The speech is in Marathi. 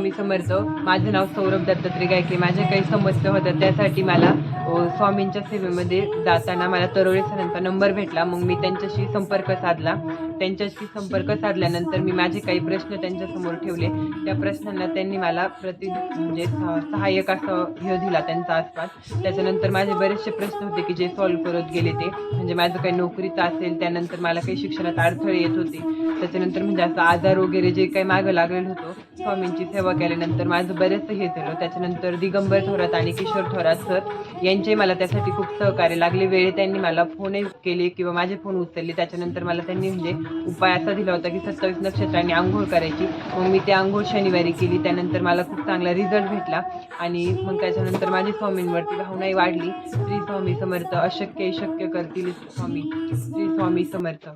मी समर्थ. माझं नाव सौरभ दत्तात्रय गायकरे माझ्या काही समस्या होत्या त्यासाठी मला स्वामींच्या सेवेमध्ये जाताना मला तरोळे सरांचा नंबर भेटला. मग मी त्यांच्याशी संपर्क साधला. त्यांच्याशी संपर्क साधल्यानंतर मी माझे काही प्रश्न त्यांच्यासमोर ठेवले. त्या प्रश्नांना त्यांनी मला प्रति म्हणजे सहाय्यक असं हे दिला त्यांचा आसपास त्याच्यानंतर माझे बरेचसे प्रश्न होते की जे सॉल्व्ह करत गेले ते. म्हणजे माझं काही नोकरीचं असेल त्यानंतर मला काही शिक्षणात अडथळे येत होते. त्याच्यानंतर म्हणजे असं आजार वगैरे जे काही मागं लागलेलं होतं स्वामींची सेवा केल्यानंतर माझं बरेचसं हे झालं. त्याच्यानंतर दिगंबर थोरात आणि किशोर थोरात सर यांचे मला त्यासाठी खूप सहकार्य लागले. वेळे त्यांनी मला फोनही केले किंवा माझे फोन उचलले. त्याच्यानंतर मला त्यांनी म्हणजे उपाय असा दिला होता की सत्तावीस नक्षत्रांनी आंघोळ करायची. मग मी ते आंघोळ शनिवारी केली. त्यानंतर मला खूप चांगला रिझल्ट भेटला. आणि मग त्याच्यानंतर माझी स्वामींवरती भावनाही वाढली. श्री स्वामी समर्थ अशक्य शक्य करतील. स्वामी श्री स्वामी समर्थ.